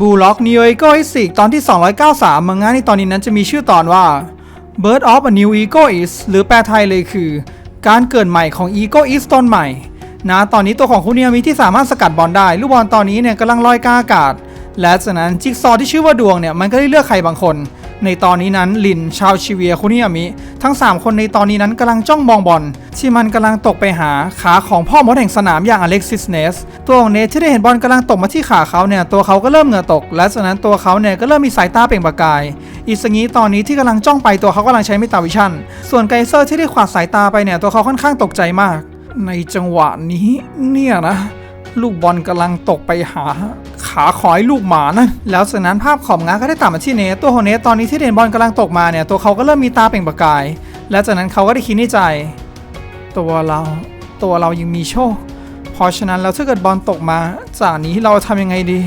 บูล็อกนิโอโกอิสิกตอนที่ 293 มังงะในตอนนี้นั้นจะมีชื่อตอนว่า Birth of a New Egoist หรือแปลไทยเลยคือ การเกิดใหม่ของ Egoist ตนใหม่ นะตอนนี้ตัวของคุณเนียมีที่สามารถสกัดบอลได้ ลูกบอลตอนนี้เนี่ยกำลังลอยกาอากาศ และจากนั้นจิ๊กซอที่ชื่อว่าดวงเนี่ยมันก็ได้เลือกใครบางคน ในตอนนี้นั้นลินชาวชิเวียคุนิยามิ ทั้ง 3 คนในตอนนี้นั้นกำลังจ้องมองบอลที่มันกำลังตกไปหาขาของพ่อมดแห่งสนามอย่างอเล็กซิสเนส ตัวของเนทที่ได้เห็นบอลกำลังตกมาที่ขาเขาเนี่ยตัวเขาก็เริ่มเหงื่อตก และจากนั้นตัวเขาเนี่ยก็เริ่มมีสายตาเปล่งประกายอีสงี้ตอนนี้ที่กำลังจ้องไปตัวเขากำลังใช้มิตาวิชั่น ส่วนไกเซอร์ที่ได้ขวาดสายตาไปเนี่ยตัวเขาค่อนข้างตกใจมาก ในจังหวะนี้เนี่ยนะลูกบอลกำลังตกไปหา ขาขอยลูกหมานะแล้วจากนั้นภาพของงาก็ได้ตามมาที่เนทตัวของเนทตอนนี้ที่เด่นบอลกำลังตกมาเนี่ยตัวเขาก็เริ่มมีตาเปล่งประกาย และจากนั้นเขาก็ได้คิดในใจ ตัวเราตัวเรายังมีโชคเพราะฉะนั้นแล้วถ้าเกิดบอลตกมาจากนี้เราทำยังไงดี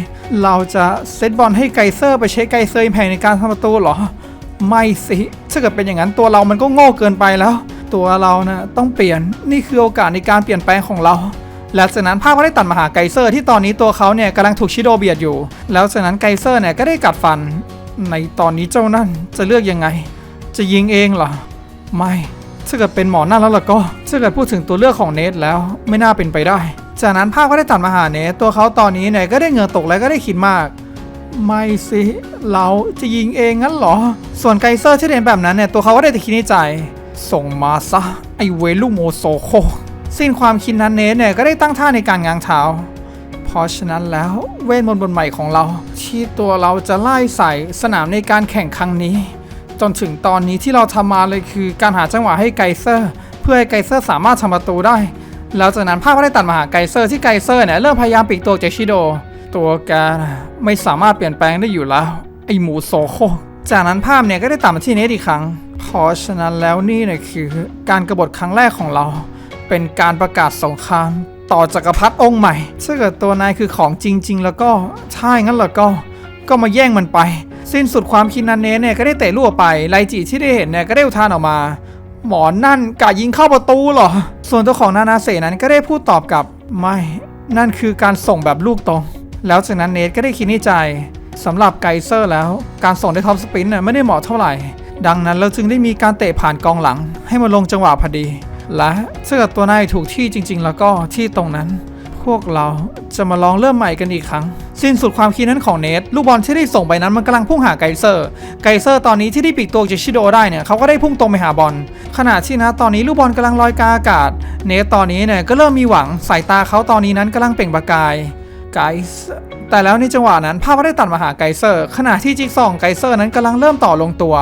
เราจะเซตบอลให้ไกเซอร์ไปใช้ไกเซอร์อิมแพงในการทำประตูเหรอ ไม่สิถ้าเกิดเป็นอย่างนั้นตัวเรามันก็โง่เกินไปแล้ว ตัวเรานะต้องเปลี่ยนนี่คือโอกาสในการเปลี่ยนแปลงของเรา และจากนั้นภาพก็ได้ตัดมาหาไกเซอร์ที่ตอนนี้ตัวเขาเนี่ยกำลังถูกชิโดเบียดอยู่ แล้วจากนั้นไกเซอร์เนี่ยก็ได้กัดฟัน ในตอนนี้เจ้านั่นจะเลือกยังไง จะยิงเองเหรอ ไม่ถ้าเกิดเป็นหมอนั่นแล้วล่ะก็ถ้าเกิดพูดถึงตัวเลือกของเนทแล้วไม่น่าเป็นไปได้ จากนั้นภาพก็ได้ตัดมาหาเนทตัวเขาตอนนี้เนี่ยก็ได้เหงื่อตกและก็ได้คิดมาก ไม่สิเราจะยิงเองงั้นเหรอ ส่วนไกเซอร์ที่เห็นแบบนั้นเนี่ยตัวเขาก็ได้แต่คิดในใจ ส่งมาซะไอเวลูโมโซโค สิ้นความคิดนั้นเนทเนี่ยก็ได้ตั้งท่าในการง้างเท้า เพราะฉะนั้นแล้วเวทมนต์บนใหม่ของเรา ที่ตัวเราจะไล่ใส่สนามในการแข่งครั้งนี้ จนถึงตอนนี้ที่เราทำมาเลยคือการหาจังหวะให้ไกเซอร์ เพื่อให้ไกเซอร์สามารถทำประตูได้ แล้วจากนั้นภาพก็ได้ตัดมาหาไกเซอร์ที่ไกเซอร์เนี่ยเริ่มพยายามปีกตัวจากชิโด ตัวแกไม่สามารถเปลี่ยนแปลงได้อยู่แล้วไอหมูโซโคจากนั้นภาพเนี่ยก็ได้ตัดมาที่เนทอีกครั้งเพราะฉะนั้นแล้วนี่เนี่ยคือการกรบฏครั้งแรกของเรา เป็นการประกาศสงคราม ต่อจักรพรรดิองค์ใหม่ถ้าเกิดตัวนายคือของจริง ๆ แล้วก็ใช่งั้นแล้วก็ก็มาแย่งมันไป สิ้นสุดความคิดนันเนเนี่ยก็ได้เตะลูกไปไลจิที่ได้เห็นเนี่ยก็ได้อุทานออกมา หมอนั่นกะยิงเข้าประตูเหรอ ส่วนตัวของนานาเสนั้นก็ได้พูดตอบกลับไม่ นั่นคือการส่งแบบลูกตรง แล้วจากนั้นเนทก็ได้คิดในใจสำหรับไกเซอร์แล้ว การส่งด้วยท็อปสปินน่ะไม่ได้เหมาะเท่าไหร่ ดังนั้นเราจึงได้มีการเตะผ่านกองหลัง ให้มันลงจังหวะพอดี และถ้าเกิดตัวนายถูกที่จริง ๆ แล้วก็ที่ตรงนั้น พวกเราจะมาลองเริ่มใหม่กันอีกครั้ง สิ้นสุดความคิดนั้นของเนทลูกบอลที่ได้ส่งไปนั้นมันกำลังพุ่งหาไกเซอร์ ไกเซอร์ตอนนี้ที่ได้ปีกตัวจากชิโดได้เนี่ยเขาก็ได้พุ่งตรงไปหาบอลขณะที่นะตอนนี้ลูกบอลกำลังลอยกาอากาศ เนทตอนนี้เนี่ยก็เริ่มมีหวังสายตาเขาตอนนี้นั้นกำลังเปล่งประกายไกเซอร์ แต่แล้วในจังหวะนั้นภาพก็ได้ตัดมาหาไกเซอร์ ขณะที่จิ๊กซองไกเซอร์นั้นกำลังเริ่มต่อลงตัว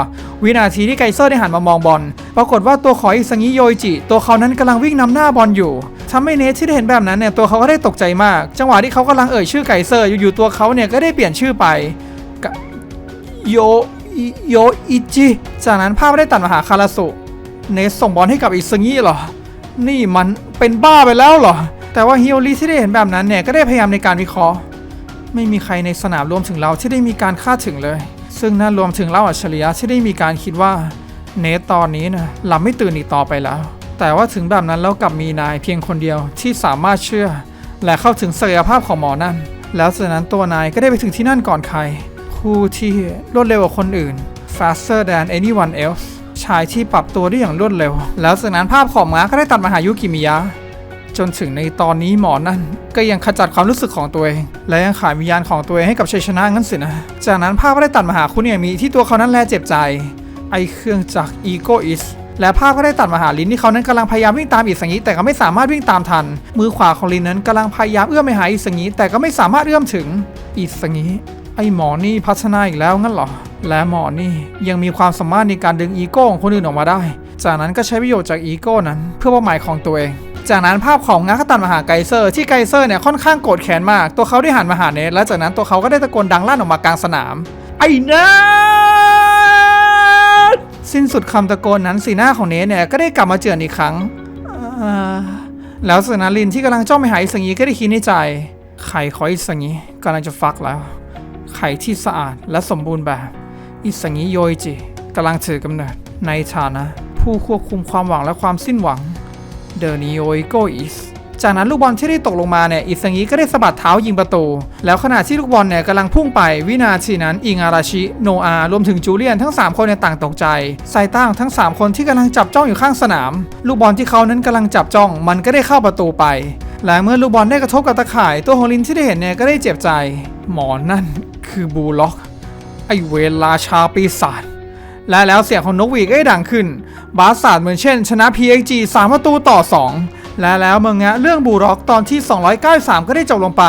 วินาทีที่ไกเซอร์ได้หันมามองบอล ปรากฏว่าตัวของอิสงิโยอิจิ ตัวเขานั้นกำลังวิ่งนำหน้าบอลอยู่ทำให้เนทที่ได้เห็นแบบนั้นเนี่ยตัวเขาก็ได้ตกใจมาก จังหวะที่เขากำลังเอ่ยชื่อไกเซอร์อยู่ๆตัวเขาเนี่ยก็ได้เปลี่ยนชื่อไปโยอิโยอิจิจากนั้นภาพได้ตัดมาหาคาราสุเนทส่งบอลให้กับอิสงิเหรอ นี่มันเป็นบ้าไปแล้วเหรอ แต่ว่าฮิโอริที่ได้เห็นแบบนั้นเนี่ยก็ได้พยายามในการวิเคราะห์ ไม่มีใครในสนามรวมถึงเราที่ได้มีการคาดถึงเลย ซึ่งนั่นรวมถึงเล่าอัจฉริยะที่ได้มีการคิดว่า เนตตอนนี้นะหลับไม่ตื่นอีกต่อไปแล้ว แต่ว่าถึงแบบนั้นแล้วกลับมีนายเพียงคนเดียวที่สามารถเชื่อ และเข้าถึงศักยภาพของหมอนั่น แล้วจากนั้นตัวนายก็ได้ไปถึงที่นั่นก่อนใคร ผู้ที่รวดเร็วกว่าคนอื่น faster than anyone else ชายที่ปรับตัวได้อย่างรวดเร็ว แล้วจากนั้นภาพของม้าก็ได้ตัดมาหายุกิมิยะ จนถึงในตอนนี้หมอนั่นก็ยังขจัดความรู้สึกของตัวเอง และยังขายวิญญาณของตัวเองให้กับชัยชนะงั้นสินะ จากนั้นภาพก็ได้ตัดมาหาคุณเนี่ยมีที่ตัวเขานั้นแลเจ็บใจ ไอเครื่องจักรอีโกอิสและภาพก็ได้ตัดมาหาลินที่เขานั้นกำลังพยายามวิ่งตามอิสังิแต่ก็ไม่สามารถวิ่งตามทัน มือขวาของลินนั้นกำลังพยายามเอื้อมไปหาอิสังิแต่ก็ไม่สามารถเอื้อมถึงอิสังิไอหมอนี่พัฒนาอีกแล้วงั้นเหรอ และหมอนี่ยังมีความสามารถในการดึงอีโก้ของคนอื่นออกมาได้ จากนั้นก็ใช้ประโยชน์จากอีโก้นั้น เพื่อเป้าหมายของตัวเอง จากนั้นภาพของงาก็ตัดมาหาไกเซอร์ที่ไกเซอร์เนี่ยค่อนข้างโกรธแค้นมาก ตัวเขาได้หันมาหาเนทและจากนั้นตัวเขาก็ได้ตะโกนดังลั่นออกมากลางสนาม ไอ้เนทสิ้นสุดคำตะโกนนั้นสีหน้าของเนทเนี่ยก็ได้กลับมาเจือนอีกครั้งแล้วสนาลินที่กำลังจ้องไปหาอิสังีก็ได้คิดในใจไข่ขออิสังีกำลังจะฟักแล้วไข่ที่สะอาดและสมบูรณ์แบบอิสังิโยจิกำลังถือกำเนิดในฐานะ ผู้ควบคุมความหวังและความสิ้นหวัง เดอร์นิโอโกอิสจากนั้นลูกบอลที่ได้ตกลงมาเนี่ยอิซังิก็ได้สะบัดเท้ายิงประตู แล้วขณะที่ลูกบอลเนี่ยกำลังพุ่งไปวินาทีนั้นอิงอาราชิโนอารวมถึงจูเลียนทั้ง 3 คนเนี่ยต่างตกใจสายตั้งทั้ง 3 คนที่กำลังจับจ้องอยู่ข้างสนาม ลูกบอลที่เขานั้นกำลังจับจ้อง มันก็ได้เข้าประตูไป และเมื่อลูกบอลได้กระทบกับตะข่าย ตัวของลินที่ได้เห็นเนี่ยก็ได้เจ็บใจ หมอนั่นคือบูล็อกไอเวลาชาปีศาจและแล้วเสียงของนกหวีก็ได้ดังขึ้น บาสซาดเหมือนเช่น ชนะ PXG 3 ประตูต่อ 2 และแล้วเมืองงะเรื่องบูร็อกตอนที่ 293 ก็ได้จบลงไป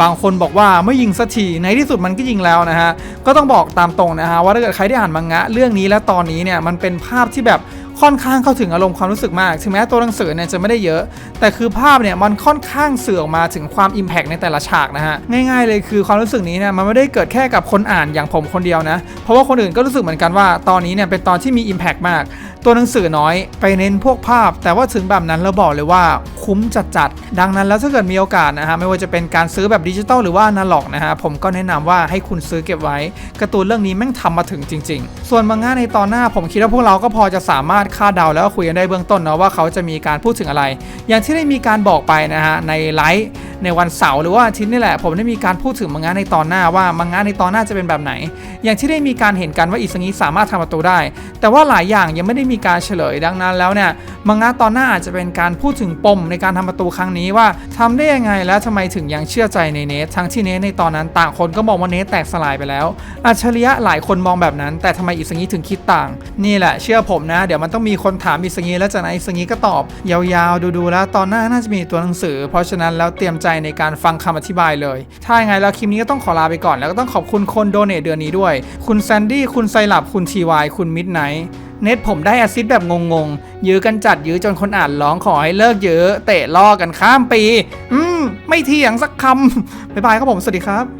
บางคนบอกว่าไม่ยิงสักทีในที่สุดมันก็ยิงแล้วนะฮะ ก็ต้องบอกตามตรงนะฮะ ว่าถ้าเกิดใครได้อ่านมังงะเรื่องนี้และตอนนี้เนี่ยมันเป็นภาพที่แบบค่อนข้างเข้าถึงอารมณ์ความรู้สึกมาก ถึงแม้ตัวหนังสือเนี่ยจะไม่ได้เยอะ แต่คือภาพเนี่ยมันค่อนข้างเสื่อออกมาถึงความอิมแพกในแต่ละฉากนะฮะ ง่ายๆเลยคือความรู้สึกนี้เนี่ยมันไม่ได้เกิดแค่กับคนอ่านอย่างผมคนเดียวนะ เพราะว่าคนอื่นก็รู้สึกเหมือนกันว่าตอนนี้เนี่ยเป็นตอนที่มีอิมแพกมากตัวหนังสือน้อยไปเน้นพวกภาพ แต่ว่าถึงแบบนั้นเราบอกเลยว่าคุ้มจัดๆดังนั้นแล้วถ้าเกิดมีโอกาสนะฮะไม่ว่าจะเป็นการซื้อแบบดิจิตอลหรือว่านาล็อกนะฮะผมก็แนะนำว่าให้คุณซื้อเก็บไว้การ์ตูนเรื่องนี้แม่งทำมาถึงจริง ๆ ส่วนมังงะในตอนหน้าผมคิดว่าพวกเราก็พอจะสามารถคาดเดาแล้วก็คุยกันได้เบื้องต้นเนาะว่าเขาจะมีการพูดถึงอะไร อย่างที่ได้มีการบอกไปนะฮะในไลฟ์ ในวันเสาร์หรือว่าอาทิตย์นี่แหละ ผมได้มีการพูดถึงมังงะในตอนหน้าว่ามังงะในตอนหน้าจะเป็นแบบไหน อย่างที่ได้มีการเห็นกันว่าอิสงิสามารถทำประตูได้ แต่ว่าหลายอย่างยังไม่ได้มีการเฉลยดังนั้นแล้วเนี่ยมังงะตอนหน้าอาจจะเป็นการพูดถึงปมในการทำประตูครั้งนี้ว่าทำได้ยังไงและทำไมถึงยังเชื่อใจในเนททั้งที่เนทในตอนนั้นต่างคนก็มองว่าเนทแตกสลายไปแล้วอัจฉริยะหลายคนมองแบบนั้น แต่ทำไมอิสงิถึงคิดต่าง นี่แหละเชื่อผมนะ เดี๋ยวมันต้องมีคนถามอิสงิแล้วจากนั้นอิสงิก็ตอบ ยาวๆ ดูๆแล้วตอนหน้าน่าจะมีตัวหนังสือ เพราะฉะนั้นแล้วเตรียมใจในการฟังคำอธิบายเลย ถ้ายังไงแล้วคลิปนี้ก็ต้องขอลาไปก่อน แล้วก็ต้องขอบคุณคนโดเนทเดือนนี้ด้วย คุณแซนดี้ คุณไซลับ คุณทีวาย คุณมิดไนท์เน็ตผมได้แอาซิดแบบงงๆ ยื้อกันจัดยื้อจนคนอ่านร้องขอให้เลิกยื้อเตะล่อกันข้ามปี อืม ไม่เถียงสักคำบ๊ายบายครับผม สวัสดีครับ